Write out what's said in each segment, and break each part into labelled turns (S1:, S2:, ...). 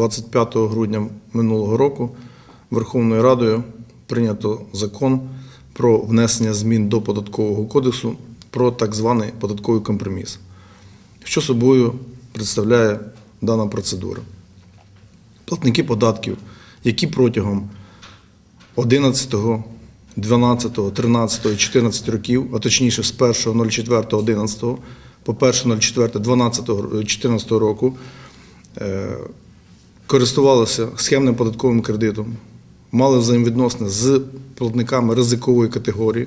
S1: 25 грудня минулого року Верховною Радою прийнято закон про внесення змін до податкового кодексу про так званий податковий компроміс. Що собою представляє дана процедура? Платники податків, які протягом 11, 12, 13 14 років, а точніше з 1.04.11 по 1.04.12.14 року, е, користувалися схемним податковим кредитом, мали взаємовідносини з платниками ризикової категорії,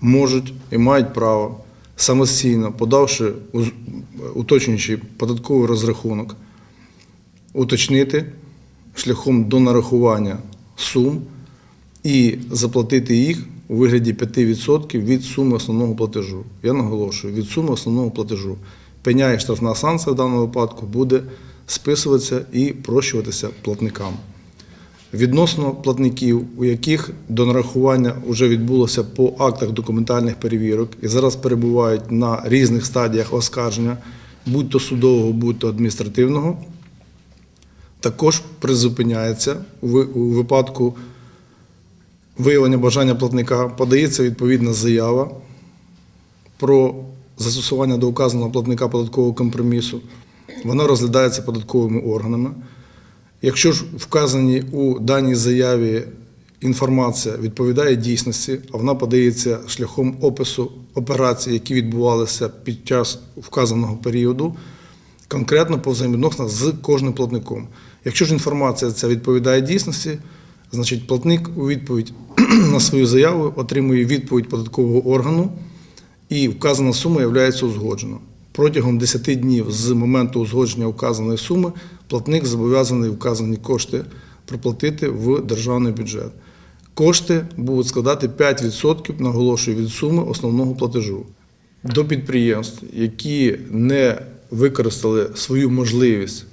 S1: можуть і мають право самостійно, подавши уточнюючий податковий розрахунок, уточнити шляхом донарахування сум і заплатити їх у вигляді 5% від суми основного платежу. Я наголошую, від суми основного платежу. Пеня і штрафна санкція в даному випадку буде списуватися і прощуватися платникам. Відносно платників, у яких до нарахування вже відбулося по актах документальних перевірок і зараз перебувають на різних стадіях оскарження, будь то судового, будь то адміністративного, також призупиняється у випадку виявлення бажання платника, подається відповідна заява про застосування до указаного платника податкового компромісу. Вона розглядається податковими органами. Якщо ж вказані у даній заяві інформація відповідає дійсності, а вона подається шляхом опису операцій, які відбувалися під час вказаного періоду, конкретно по взаємовідносинах з кожним платником. Якщо ж інформація ця відповідає дійсності, значить платник у відповідь на свою заяву отримує відповідь податкового органу і вказана сума є узгоджена. Протягом 10 днів з моменту узгодження вказаної суми платник зобов'язаний вказані кошти проплатити в державний бюджет. Кошти будуть складати 5%, наголошую, від суми основного платежу. До підприємств, які не використали свою можливість,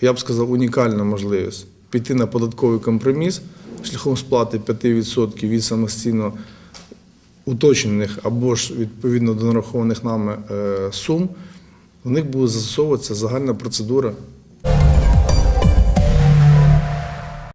S1: я б сказав, унікальну можливість піти на податковий компроміс шляхом сплати 5% від самостійно уточнених або ж відповідно до нарахованих нами е, сум, в них буде застосовуватися загальна процедура